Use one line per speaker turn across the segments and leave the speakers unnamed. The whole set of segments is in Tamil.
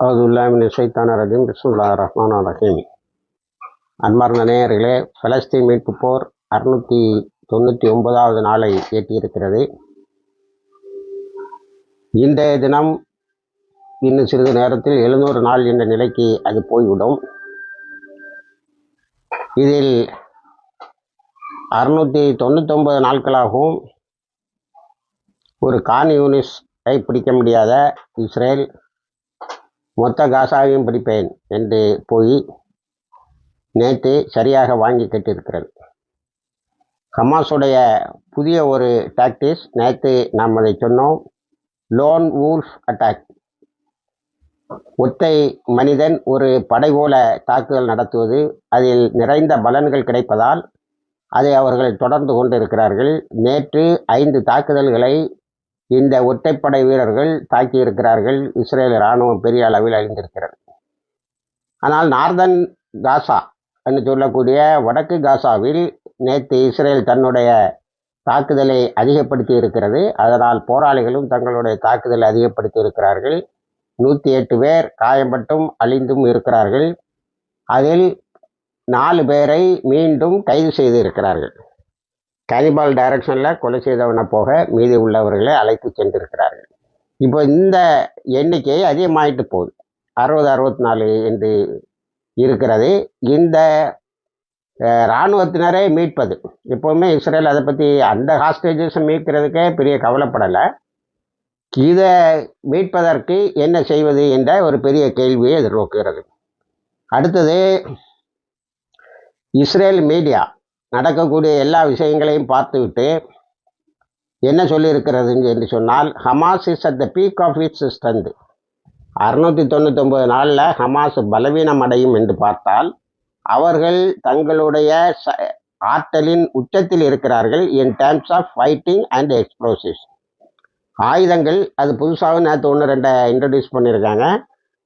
அவுதுல்லாமின் சைத்தான ரஜீம் பிஸ்முல்லா ரஹ்மான் ரஹீம். அன்பார்ந்த நேயர்களே பலஸ்தீன் மீட்பு போர் அறுநூற்றி தொண்ணூற்றி ஒன்பதாவது நாளை எட்டியிருக்கிறது. இன்றைய தினம் இன்னும் சிறிது நேரத்தில் எழுநூறு நாள் என்ற நிலைக்கு அது போய்விடும். இதில் அறுநூற்றி தொண்ணூத்தொன்பது நாட்களாகவும் ஒரு கான் யூனிஸை பிடிக்க முடியாத இஸ்ரேல் மொத்த காசாவையும் பிடிப்பேன் என்று போய் நேற்று சரியாக வாங்கி கட்டியிருக்கிறது. ஹமாஸுடைய புதிய ஒரு டாக்டிஸ் நேற்று நாம் அதை சொன்னோம். லோன் வூல்ஃப் அட்டாக் ஒத்தை மனிதன் ஒரு படை போல தாக்குதல் நடத்துவது அதில் நிறைந்த பலன்கள் கிடைப்பதால் அதை அவர்கள் தொடர்ந்து கொண்டிருக்கிறார்கள். நேற்று ஐந்து தாக்குதல்களை இந்த ஒற்றைப்படை வீரர்கள் தாக்கியிருக்கிறார்கள். இஸ்ரேல் இராணுவம் பெரிய அளவில் அழிந்திருக்கிறது. ஆனால் நார்தன் காசா என்று சொல்லக்கூடிய வடக்கு காசாவில் நேற்று இஸ்ரேல் தன்னுடைய தாக்குதலை அதிகப்படுத்தி இருக்கிறது அதனால் போராளிகளும் தங்களுடைய தாக்குதலை அதிகப்படுத்தி இருக்கிறார்கள் நூற்றி எட்டு பேர் காயப்பட்டும் அழிந்தும் இருக்கிறார்கள். அதில் நாலு பேரை மீண்டும் கைது செய்து இருக்கிறார்கள் கனிபால் டைரக்ஷனில் கொலை செய்தவனை போக மீதி உள்ளவர்களை அழைத்து சென்றிருக்கிறார்கள். இப்போ இந்த எண்ணிக்கை அதிகமாயிட்டு போகுது. அறுபது அறுபத்தி நாலு என்று இருக்கிறது. இந்த இராணுவத்தினரே மீட்பது. எப்போவுமே இஸ்ரேல் அதை பற்றி அந்த ஹாஸ்டேஜஸை மீட்கிறதுக்கே பெரிய கவலைப்படலை. இதை மீட்பதற்கு என்ன செய்வது என்ற ஒரு பெரிய கேள்வியை எதிர்நோக்குகிறது. அடுத்தது இஸ்ரேல் மீடியா நடக்கக்கூடிய எல்லா விஷயங்களையும் பார்த்துவிட்டு என்ன சொல்லியிருக்கிறது என்று சொன்னால் Hamas is at the peak of its strength அறுநூற்றி தொண்ணூத்தொம்பது நாளில் ஹமாஸ் பலவீனம் அடையும் என்று பார்த்தால் அவர்கள் தங்களுடைய ச ஆற்றலின் உச்சத்தில் இருக்கிறார்கள் in terms of fighting and explosives ஆயுதங்கள் அது புதுசாக நேற்று ஒன்று ரெண்டை இன்ட்ரடியூஸ் பண்ணியிருக்காங்க.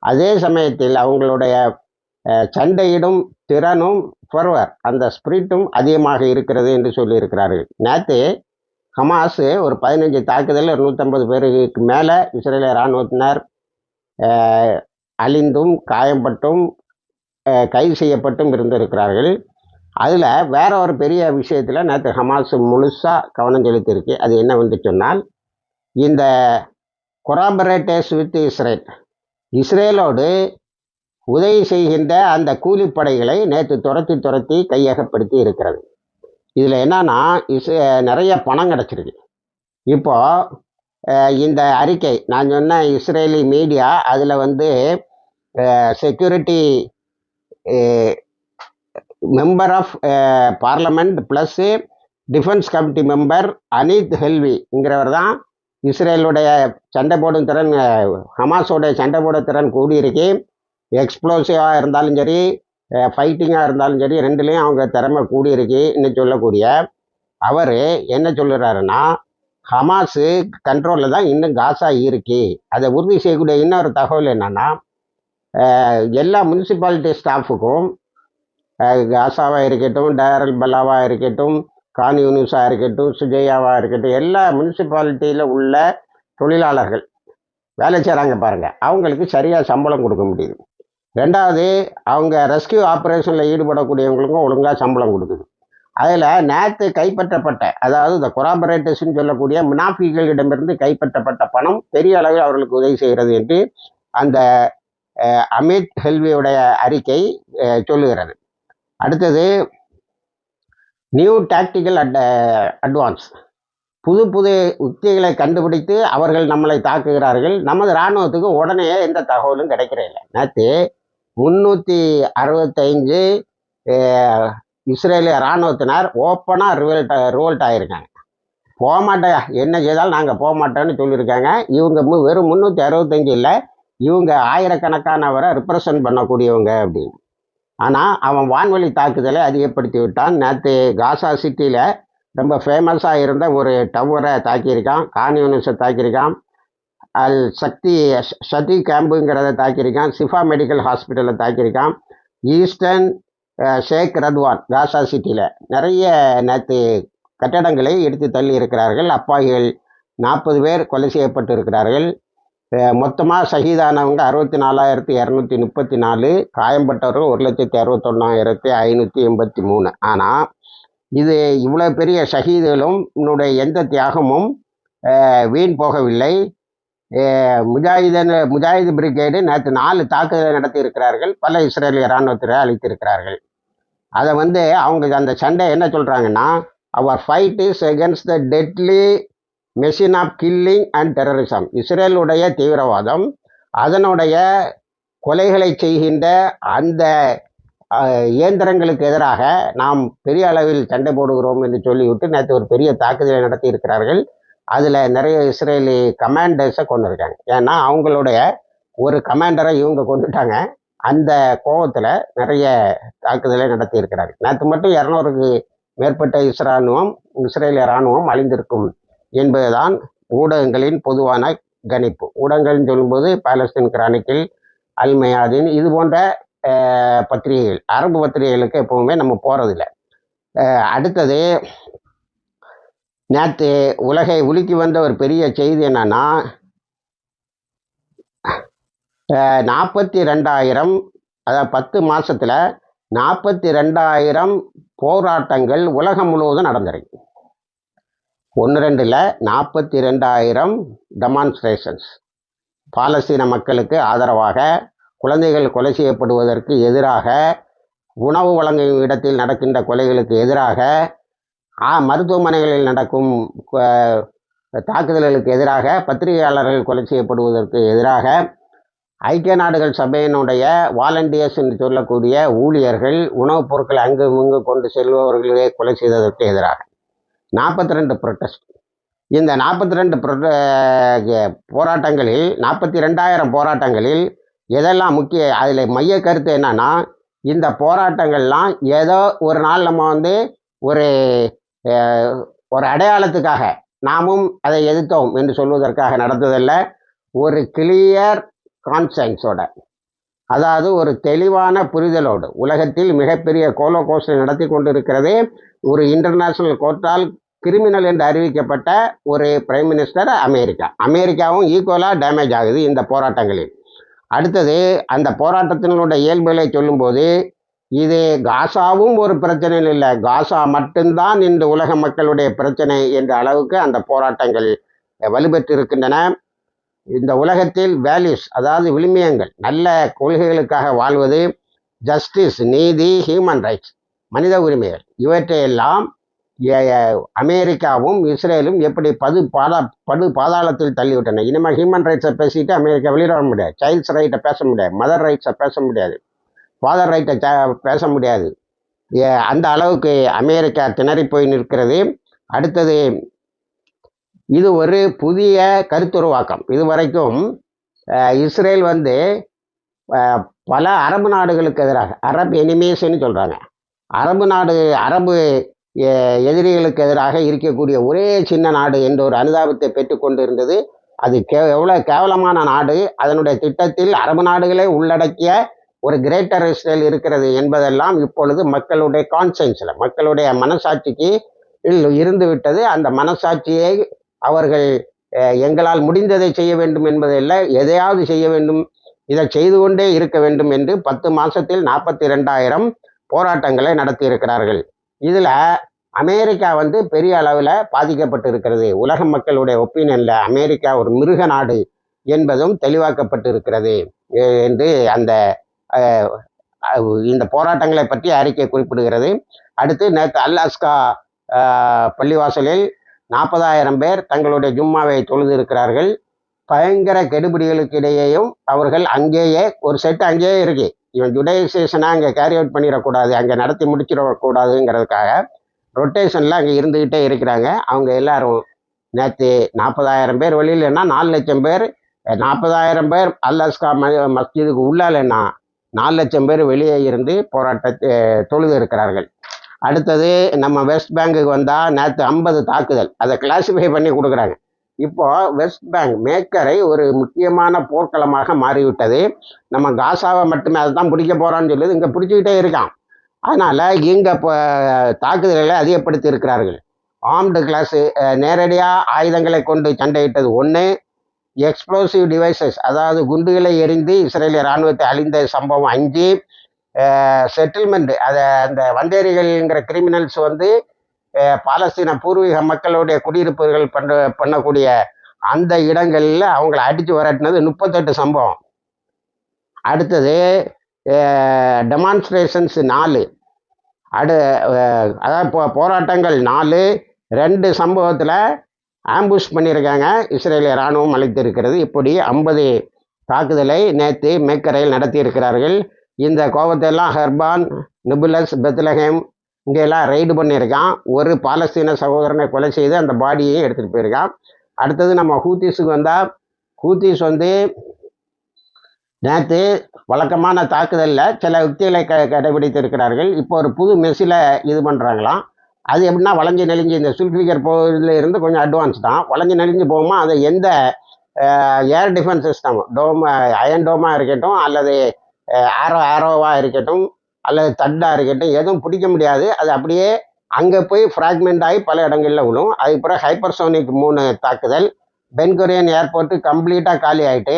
அதே சமயத்தில் அவங்களுடைய சண்டையிடும் திறனும் ஃபர்வர் அந்த ஸ்பிரிட்டும் அதிகமாக இருக்கிறது என்று சொல்லியிருக்கிறார்கள். நேற்று ஹமாஸ் ஒரு பதினஞ்சு தாக்குதல் நூற்றம்பது பேருக்கு மேலே இஸ்ரேல இராணுவத்தினர் அழிந்தும் காயப்பட்டும் கைது செய்யப்பட்டும் இருந்திருக்கிறார்கள். அதில் வேற ஒரு பெரிய விஷயத்தில் நேற்று ஹமாஸ் முழுசாக கவனம் செலுத்தியிருக்கு. அது என்ன வந்து சொன்னால் இந்த கொராபரேட்டர்ஸ் வித் இஸ்ரேல் இஸ்ரேலோடு உதவி செய்கின்ற அந்த கூலிப்படைகளை நேற்று துரத்தி துரத்தி கையகப்படுத்தி இருக்கிறது. இதில் என்னன்னா இஸ் நிறைய பணம் கிடச்சிருக்கு. இப்போ இந்த அறிக்கை நான் சொன்ன இஸ்ரேலி மீடியா அதில் வந்து security member of parliament plus defence committee member Anith ஹெல்விங்கிறவர் தான் இஸ்ரேலுடைய சண்டை போடும் திறன் ஹமாஸோடைய சண்டை போடும் திறன் கூடியிருக்கு. எக்ஸ்ப்ளோசிவாக இருந்தாலும் சரி ஃபைட்டிங்காக இருந்தாலும் சரி ரெண்டுலேயும் அவங்க திறமை கூடியிருக்குன்னு சொல்லக்கூடிய அவர் என்ன சொல்லுறாருன்னா ஹமாஸு கண்ட்ரோலில் தான் இன்னும் காசா இருக்கு. அதை உறுதி செய்யக்கூடிய இன்னொரு தகவல் என்னென்னா எல்லா முனிசிபாலிட்டி ஸ்டாஃபுக்கும் காசாவாக இருக்கட்டும் டயரல் பல்லாவாக இருக்கட்டும் கான் யூனிஸாக இருக்கட்டும் சுஜயாவாக இருக்கட்டும் எல்லா முனிசிபாலிட்டியில் உள்ள தொழிலாளர்கள் வேலை செய்கிறாங்க பாருங்கள் அவங்களுக்கு சரியாக சம்பளம் கொடுக்க முடியுது. ரெண்டாவது அவங்க ரெஸ்கியூ ஆப்ரேஷனில் ஈடுபடக்கூடியவங்களுக்கும் ஒழுங்காக சம்பளம் கொடுக்குது. அதில் நேற்று கைப்பற்றப்பட்ட அதாவது இந்த கொராபரேட்டர்ஸ்ன்னு சொல்லக்கூடிய முனாஃபிகளிடமிருந்து கைப்பற்றப்பட்ட பணம் பெரிய அளவில் அவர்களுக்கு உதவி செய்கிறது என்று அந்த அமித் ஹெல்வியுடைய அறிக்கை சொல்லுகிறது. அடுத்தது நியூ டாக்டிக்கல் அட் அட்வான்ஸ் புது புது உத்திகளை கண்டுபிடித்து அவர்கள் நம்மளை தாக்குகிறார்கள். நமது இராணுவத்துக்கு உடனே எந்த தகவலும் கிடைக்கிறதில்ல நேற்று முந்நூற்றி அறுபத்தைந்து இஸ்ரேலிய இராணுவத்தினர் ஓப்பனாக ரிவல்ட் ரிவல்ட் ஆகியிருக்காங்க போகமாட்டேன். என்ன செய்தாலும் நாங்கள் போக மாட்டோம்னு சொல்லியிருக்காங்க. இவங்க மு வெறும் முந்நூற்றி அறுபத்தஞ்சு இல்லை. இவங்க ஆயிரக்கணக்கானவரை ரிப்ரசன்ட் பண்ணக்கூடியவங்க அப்படின்னு. ஆனால் அவன் வான்வழி தாக்குதலை அதிகப்படுத்தி விட்டான். நேற்று காசா சிட்டியில் ரொம்ப ஃபேமஸாக இருந்த ஒரு டவரை தாக்கியிருக்கான். கான்யூனிஸை தாக்கியிருக்கான். அல் சக்தி சதி கேம்புங்கிறத தாக்கியிருக்கான். சிஃபா மெடிக்கல் ஹாஸ்பிட்டலில் தாக்கியிருக்கான். ஈஸ்டர்ன் ஷேக் ரத்வான் காசா சிட்டியில் நிறைய நேற்று கட்டடங்களை எடுத்து தள்ளி இருக்கிறார்கள். அப்பாயிகள் நாற்பது பேர் கொலை செய்யப்பட்டு இருக்கிறார்கள் மொத்தமாக சகிதானவங்க அறுபத்தி நாலாயிரத்தி இரநூத்தி முப்பத்தி நாலு காயம்பட்டவர்கள் ஒரு லட்சத்தி அறுபத்தொன்னாயிரத்தி ஐநூற்றி எண்பத்தி மூணு. ஆனால் இது இவ்வளோ பெரிய ஷஹீதுகளும் என்னுடைய எந்த தியாகமும் வீண் போகவில்லை. முஜாஹிதன் முஜாஹித் பிரிகேடு நேற்று நாலு தாக்குதலை நடத்தி இருக்கிறார்கள் பல இஸ்ரேலிய இராணுவத்தினரை அழித்திருக்கிறார்கள். அதை வந்து அவங்க அந்த சண்டை என்ன சொல்கிறாங்கன்னா அவர் fight is against the deadly machine of killing and terrorism இஸ்ரேலுடைய தீவிரவாதம் அதனுடைய கொலைகளை செய்கின்ற அந்த இயந்திரங்களுக்கு எதிராக நாம் பெரிய அளவில் சண்டை போடுகிறோம் என்று சொல்லிவிட்டு நேற்று ஒரு பெரிய தாக்குதலை நடத்தி இருக்கிறார்கள் அதில் நிறைய இஸ்ரேலி கமாண்டர்ஸை கொண்டிருக்காங்க ஏன்னா அவங்களுடைய ஒரு கமாண்டரை இவங்க கொண்டுட்டாங்க அந்த கோபத்தில் நிறைய தாக்குதலை நடத்தி நேற்று மட்டும் இரநூறுக்கு மேற்பட்ட இஸ்ராணுவம் இஸ்ரேலிய இராணுவம் அழிந்திருக்கும் என்பதுதான் ஊடகங்களின் பொதுவான கணிப்பு. ஊடகங்கள்னு சொல்லும்போது பாலஸ்தீன் கிரானிக்கில் அல்மையாதீன் இது போன்ற பத்திரிகைகள் அரபு பத்திரிகைகளுக்கு எப்பவுமே நம்ம போகிறதில்ல அடுத்தது நேற்று உலகை உலுக்கி வந்த ஒரு பெரிய செய்தி என்னன்னா நாற்பத்தி ரெண்டாயிரம் அதாவது பத்து மாசத்துல நாற்பத்தி ரெண்டாயிரம் போராட்டங்கள் உலகம் முழுவதும் நடந்திருக்கு ஒன்று ரெண்டில் நாற்பத்தி ரெண்டாயிரம் டெமான்ஸ்ட்ரேஷன்ஸ் பாலஸ்தீன மக்களுக்கு ஆதரவாக குழந்தைகள் கொலை செய்யப்படுவதற்கு எதிராக உணவு வழங்கும் இடத்தில் நடக்கின்ற கொலைகளுக்கு எதிராக மருத்துவமனைகளில் நடக்கும் தாக்குதல்களுக்கு எதிராக பத்திரிகையாளர்கள் கொலை செய்யப்படுவதற்கு எதிராக ஐக்கிய நாடுகள் சபையினுடைய வாலண்டியர்ஸ் என்று சொல்லக்கூடிய ஊழியர்கள் உணவுப் பொருட்களை அங்கு இங்கு கொண்டு செல்பவர்களே கொலை செய்ததற்கு எதிராக. நாற்பத்தி ரெண்டு ப்ரொட்டஸ்ட் இந்த நாற்பத்தி ரெண்டு போராட்டங்களில் நாற்பத்தி ரெண்டாயிரம் போராட்டங்களில் எதெல்லாம் முக்கிய அதில் மைய கருத்து என்னன்னா இந்த போராட்டங்கள்லாம் ஏதோ ஒரு நாள் நம்ம வந்து ஒரு ஒரு அடையாளத்துக்காக நாமும் அதை எதிர்த்தோம் என்று சொல்வதற்காக நடந்ததல்ல. ஒரு கிளியர் கான்சன்ஸோட அதாவது ஒரு தெளிவான புரிதலோடு உலகத்தில் மிகப்பெரிய கோலோகோஸ்டை நடத்தி கொண்டிருக்கிறதே ஒரு இன்டர்நேஷனல் கோர்ட்டால் கிரிமினல் என்று அறிவிக்கப்பட்ட ஒரு பிரைம் மினிஸ்டர் அமெரிக்கா. அமெரிக்காவும் ஈக்குவலாக டேமேஜ் ஆகுது இந்த போராட்டங்களில். அடுத்தது அந்த போராட்டத்தினுடைய இயல்புகளை சொல்லும்போது இது காசாவும் ஒரு பிரச்சனை இல்லை. காசா மட்டும்தான் இந்த உலக மக்களுடைய பிரச்சனை என்ற அளவுக்கு அந்த போராட்டங்கள் வலுப்பெற்றிருக்கின்றன இந்த உலகத்தில் வேல்யூஸ் அதாவது விழுமியங்கள் நல்ல கொள்கைகளுக்காக வாழ்வது ஜஸ்டிஸ் நீதி ஹியூமன் ரைட்ஸ் மனித உரிமைகள் இவற்றையெல்லாம் அமெரிக்காவும் இஸ்ரேலும் எப்படி பது பாதா படு பாதாளத்தில் தள்ளிவிட்டன. இனிமேல் ஹியூமன் ரைட்ஸை பேசிட்டு அமெரிக்கா வெளியிட வர முடியாது. சைல்ட்ஸ் ரைட்டை பேச முடியாது. மதர் ரைட்ஸை பேச முடியாது. ஃபாதர் ரைட்டை பேச முடியாது. அந்த அளவுக்கு அமெரிக்கா திணறி போய் நிற்கிறது. அடுத்தது இது ஒரு புதிய கருத்துருவாக்கம். இதுவரைக்கும் வரைக்கும் இஸ்ரேல் வந்து பல அரபு நாடுகளுக்கு எதிராக அரபு எனிமேஸ்னு சொல்கிறாங்க அரபு நாடு அரபு எ- எதிரிகளுக்கு எதிராக இருக்கக்கூடிய ஒரே சின்ன நாடு என்ற ஒரு அனுதாபத்தை பெற்றுக்கொண்டு இருந்தது அது கே எவ்வளோ கேவலமான நாடு. அதனுடைய திட்டத்தில் அரபு நாடுகளே உள்ளடக்கிய ஒரு கிரேட்டர் இஸ்ரேல் இருக்கிறது என்பதெல்லாம் இப்பொழுது மக்களுடைய கான்சன்ஸில் மக்களுடைய மனசாட்சிக்கு இருந்துவிட்டது இருந்து விட்டது. அந்த மனசாட்சியை அவர்கள் எங்களால் முடிந்ததை செய்ய வேண்டும் என்பதில்லை எதையாவது செய்ய வேண்டும் இதை செய்து கொண்டே இருக்க வேண்டும் என்று பத்து மாதத்தில் நாற்பத்தி ரெண்டாயிரம் போராட்டங்களை நடத்தி இருக்கிறார்கள் இதில் அமெரிக்கா வந்து பெரிய அளவில் பாதிக்கப்பட்டு இருக்கிறது உலக மக்களுடைய ஒப்பீனியனில் அமெரிக்கா ஒரு மிருக நாடு என்பதும் தெளிவாக்கப்பட்டு இருக்கிறது என்று அந்த இந்த போராட்டங்களை பற்றி அறிக்கை குறிப்பிடுகிறது. அடுத்து நேற்று அல்லாஸ்கா பள்ளிவாசலில் நாற்பதாயிரம் பேர் தங்களுடைய ஜும்மாவை தொழுது இருக்கிறார்கள் பயங்கர கெடுபிடிகளுக்கு இடையேயும் அவர்கள் அங்கேயே ஒரு செட் அங்கேயே இருக்கு. இவன் ஜுடைசேஷனை அங்கே கேரி அவுட் பண்ணிடக்கூடாது அங்கே நடத்தி முடிச்சிடக்கூடாதுங்கிறதுக்காக ரொட்டேஷனில் அங்கே இருந்துக்கிட்டே இருக்கிறாங்க. அவங்க எல்லாரும் நேற்று நாற்பதாயிரம் பேர் வெளியிலன்னா நாலு லட்சம் பேர் நாற்பதாயிரம் பேர் அல்லாஸ்கா ம மஸ்ஜிதுக்கு உள்ளாலன்னா நாலு லட்சம் பேர் வெளியே இருந்து போராட்டத்தை தொழுது இருக்கிறார்கள். அடுத்தது நம்ம வெஸ்ட் பேங்குக்கு வந்தால் நேற்று ஐம்பது தாக்குதல். அதை கிளாசிஃபை பண்ணி கொடுக்குறாங்க. இப்போ வெஸ்ட் பேங்க் மேக்கரை ஒரு முக்கியமான போர்க்களமாக மாறிவிட்டது. நம்ம காசாவை மட்டுமே அதை தான் பிடிக்க போகிறான்னு சொல்லுது இங்கே பிடிச்சிக்கிட்டே இருக்கான். அதனால் இங்கே இப்போ தாக்குதல்களை அதிகப்படுத்தி இருக்கிறார்கள். ஆம்டு கிளாஸு நேரடியாக ஆயுதங்களை கொண்டு சண்டையிட்டது ஒன்று எக்ஸ்ப்ளோசிவ் டிவைசஸ் அதாவது குண்டுகளை எரிந்து இஸ்ரேலிய இராணுவத்தை அழிந்த சம்பவம். அஞ்சு செட்டில்மெண்ட் அதை அந்த வந்தேரிகள்ங்கிற கிரிமினல்ஸ் வந்து பாலஸ்தீன பூர்வீக மக்களுடைய குடியிருப்புகள் பண்ண பண்ணக்கூடிய அந்த இடங்களில் அவங்கள அடித்து வரட்டினது முப்பத்தெட்டு சம்பவம். அடுத்தது டெமான்ஸ்ட்ரேஷன்ஸ் நாலு. அடு அதாவது போ போராட்டங்கள் நாலு. ரெண்டு சம்பவத்தில் ஆம்புஷ் பண்ணியிருக்காங்க. இஸ்ரேலிய இராணுவம் அளித்திருக்கிறது. இப்படி ஐம்பது தாக்குதலை நேற்று மேக்கரையில் நடத்தியிருக்கிறார்கள். இந்த கோபத்தையெல்லாம் ஹெர்பான் நிபுலஸ் பெத்லஹேம் இங்கெல்லாம் ரைடு பண்ணியிருக்கான். ஒரு பாலஸ்தீன சகோதரனை கொலை செய்து அந்த பாடியையும் எடுத்துகிட்டு போயிருக்கான். அடுத்தது நம்ம ஹூத்திஸுக்கு வந்தால் ஹூத்திஸ் வந்து நேற்று வழக்கமான தாக்குதலில் சில யுக்திகளை க கடைபிடித்திருக்கிறார்கள். இப்போ ஒரு புது மெஸ்ஸில் இது பண்ணுறாங்களாம் அது எப்படின்னா வளைஞ்சு நெளிஞ்சு இந்த சுல்ஃபிகர் போகிறதுல இருந்து கொஞ்சம் அட்வான்ஸ் தான். வளைஞ்சு நெளிஞ்சு போகுமா அது எந்த air defence system dome iron டோமாக இருக்கட்டும் அல்லது ஆரோ ஆரோவாக இருக்கட்டும் அல்லது தட்டாக இருக்கட்டும் எதுவும் பிடிக்க முடியாது. அது அப்படியே அங்கே போய் ஃப்ராக்மெண்ட் ஆகி பல இடங்களில் விழும். அதுக்கப்புறம் ஹைப்பர்சோனிக் மூணு தாக்குதல் பென்கொரியன் ஏர்போர்ட்டு கம்ப்ளீட்டாக காலி ஆயிட்டு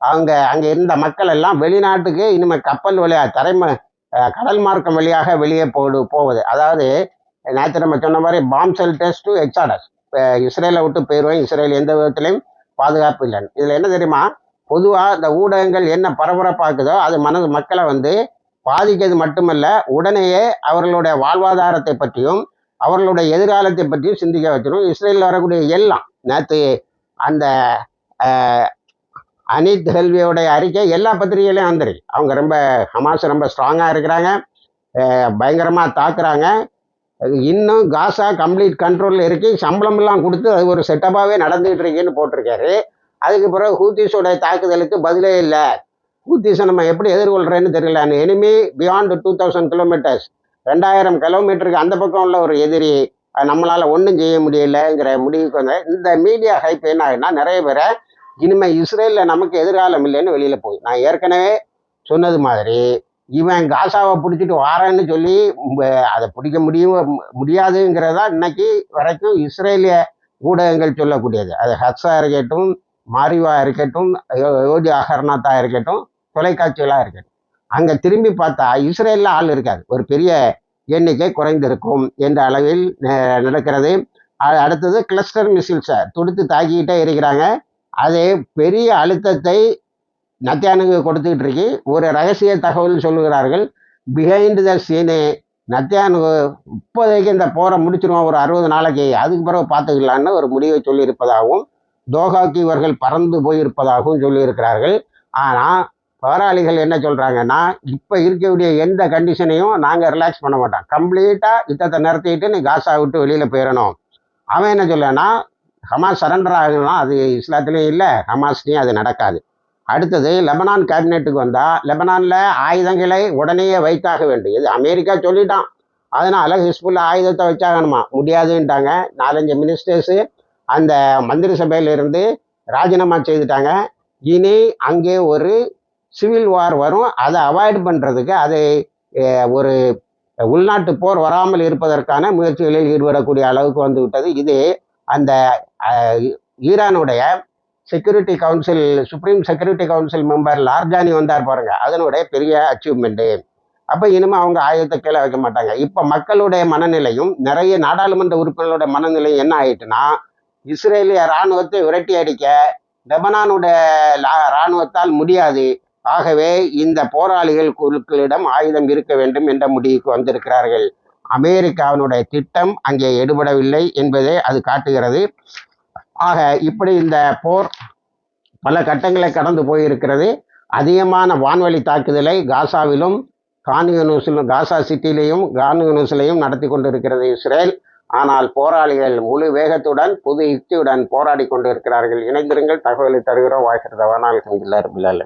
அவங்க அங்கே இருந்த மக்கள் எல்லாம் வெளிநாட்டுக்கு இனிமேல் கப்பல் வழியாக தரைம கடல் மார்க்கம் வழியாக வெளியே போடு போவது. அதாவது நேற்று நம்ம சொன்ன மாதிரி bomb shell test to exodus இஸ்ரேலை விட்டு போயிடுவேன் இஸ்ரேல் எந்த விதத்துலையும் பாதுகாப்பு இல்லைன்னு. இதில் என்ன தெரியுமா? பொதுவாக இந்த ஊடகங்கள் என்ன பரபரப்பாக்குதோ அது மனது மக்களை வந்து பாதிக்கிறது மட்டுமல்ல உடனேயே அவர்களுடைய வாழ்வாதாரத்தை பற்றியும் அவர்களுடைய எதிர்காலத்தை பற்றியும் சிந்திக்க வச்சிடும் இஸ்ரேலில் வரக்கூடிய எல்லாம் நேற்று அந்த அனித் ஹெல்வியோடைய அறிக்கை எல்லா பத்திரிகையிலையும் வந்துருக்கு. அவங்க ரொம்ப ஹமாஸ் ரொம்ப ஸ்ட்ராங்காக இருக்கிறாங்க. பயங்கரமாக தாக்குறாங்க. இன்னும் காசா கம்ப்ளீட் கண்ட்ரோலில் இருக்கு. சம்பளம் எல்லாம் கொடுத்து அது ஒரு செட்டப்பாகவே நடந்துகிட்டு இருக்குன்னு போட்டிருக்காரு. அதுக்கு பிறகு ஹூத்திஸோடைய தாக்குதலுக்கு பதிலே இல்லை. ஹூத்திஸை நம்ம எப்படி எதிர்கொள்கிறேன்னு தெரியல. Enemy beyond two thousand kilometres ரெண்டாயிரம் கிலோமீட்டருக்கு அந்த பக்கம் உள்ள ஒரு எதிரி நம்மளால் ஒன்றும் செய்ய முடியலைங்கிற முடிவுக்கு வந்து இந்த மீடியா ஹைப் என்ன ஆகுதுன்னா நிறைய பேரை இனிமேல் இஸ்ரேலில் நமக்கு எதிர்காலம் இல்லைன்னு வெளியில் போய் நான் ஏற்கனவே சொன்னது மாதிரி இவன் காசாவை பிடிச்சிட்டு வாரேன்னு சொல்லி அதை பிடிக்க முடியும் முடியாதுங்கிறதா இன்னைக்கு வரைக்கும் இஸ்ரேலிய ஊடகங்கள் சொல்லக்கூடியது. அது ஹஸ்ஸாக இருக்கட்டும் மாரிவா இருக்கட்டும் யோ- யோதி அகர்நாத்தா இருக்கட்டும் தொலைக்காட்சிகளாக இருக்கட்டும். அங்கே திரும்பி பார்த்தா இஸ்ரேலில் ஆள் இருக்காது. ஒரு பெரிய எண்ணிக்கை குறைந்திருக்கும் என்ற அளவில் நடக்கிறது. அடுத்தது கிளஸ்டர் மிசில்ஸை துடுத்து தாக்கிக்கிட்டே இருக்கிறாங்க. அது பெரிய அழுத்தத்தை நத்தியானுக்கு கொடுத்துக்கிட்டு இருக்கு ஒரு ரகசிய தகவல் சொல்லுகிறார்கள். பிஹைண்ட் த சீனு நத்தியானு இப்போதைக்கு இந்த போரை முடிச்சிருவோம். ஒரு அறுபது நாளைக்கு அதுக்கு பிறகு பார்த்துக்கலான்னு ஒரு முடிவை சொல்லியிருப்பதாகவும் தோஹாக்கு இவர்கள் பறந்து போயிருப்பதாகவும் சொல்லியிருக்கிறார்கள். ஆனால் போராளிகள் என்ன சொல்கிறாங்கன்னா இப்போ இருக்கக்கூடிய எந்த கண்டிஷனையும் நாங்கள் ரிலாக்ஸ் பண்ண மாட்டோம். கம்ப்ளீட்டாக யுத்தத்தை நிறுத்திட்டு நீ காசா விட்டு வெளியில் போயிடணும் அவன் என்ன சொல்லனா ஹமாஸ் சரண்டர் ஆகணும்னா அது இஸ்லாத்துலேயும் இல்லை ஹமாஸ்லேயும் அது நடக்காது. அடுத்தது லெபனான் கேபினெட்டுக்கு வந்தால் லெபனானில் ஆயுதங்களை உடனே வைத்தாக வேண்டும். இது அமெரிக்கா சொல்லிட்டான். அதனால் ஹிஸ்புல்லா ஆயுதத்தை வச்சாகணுமா? முடியாதுன்ட்டாங்க. நாலஞ்சு மினிஸ்டர்ஸு அந்த மந்திரி சபையிலிருந்து ராஜினாமா செய்துட்டாங்க. இனி அங்கே ஒரு சிவில் வார் வரும். அதை அவாய்ட் பண்ணுறதுக்கு அதை ஒரு உள்நாட்டு போர் வராமல் இருப்பதற்கான முயற்சிகளில் ஈடுபடக்கூடிய அளவுக்கு வந்து விட்டது. இது அந்த ஈரானுடைய security council supreme security council member Larijani வந்தார் பாருங்க. அதனுடைய பெரிய அச்சீவ்மெண்ட்டு அப்போ இனிமேல் அவங்க ஆயுதத்தை கீழே வைக்க மாட்டாங்க. இப்போ மக்களுடைய மனநிலையும் நிறைய நாடாளுமன்ற உறுப்பினர்களுடைய மனநிலையும் என்ன ஆயிட்டுன்னா இஸ்ரேலிய இராணுவத்தை விரட்டி அடிக்க லெபனானுடைய லா- இராணுவத்தால் முடியாது. ஆகவே இந்த போராளிகள் குழுக்களிடம் ஆயுதம் இருக்க வேண்டும் என்ற முடிவுக்கு வந்திருக்கிறார்கள். அமெரிக்காவினுடைய திட்டம் அங்கே எடுபடவில்லை என்பதை அது காட்டுகிறது. ஆக இப்படி இந்த போர் பல கட்டங்களை கடந்து போயிருக்கிறது. அதிகமான வான்வழி தாக்குதலை காசாவிலும் கான்யூனிஸிலும் காசா சிட்டியிலையும் கான்யூனிஸ்லையும் நடத்தி கொண்டிருக்கிறது இஸ்ரேல். ஆனால் போராளிகள் முழு வேகத்துடன் புது யுக்தியுடன் போராடி கொண்டிருக்கிறார்கள். இணைந்திருங்கள் தகவலை தருகிறோம். வாய்க்கிறதவானால் கண்டில்லார் பிள்ளால்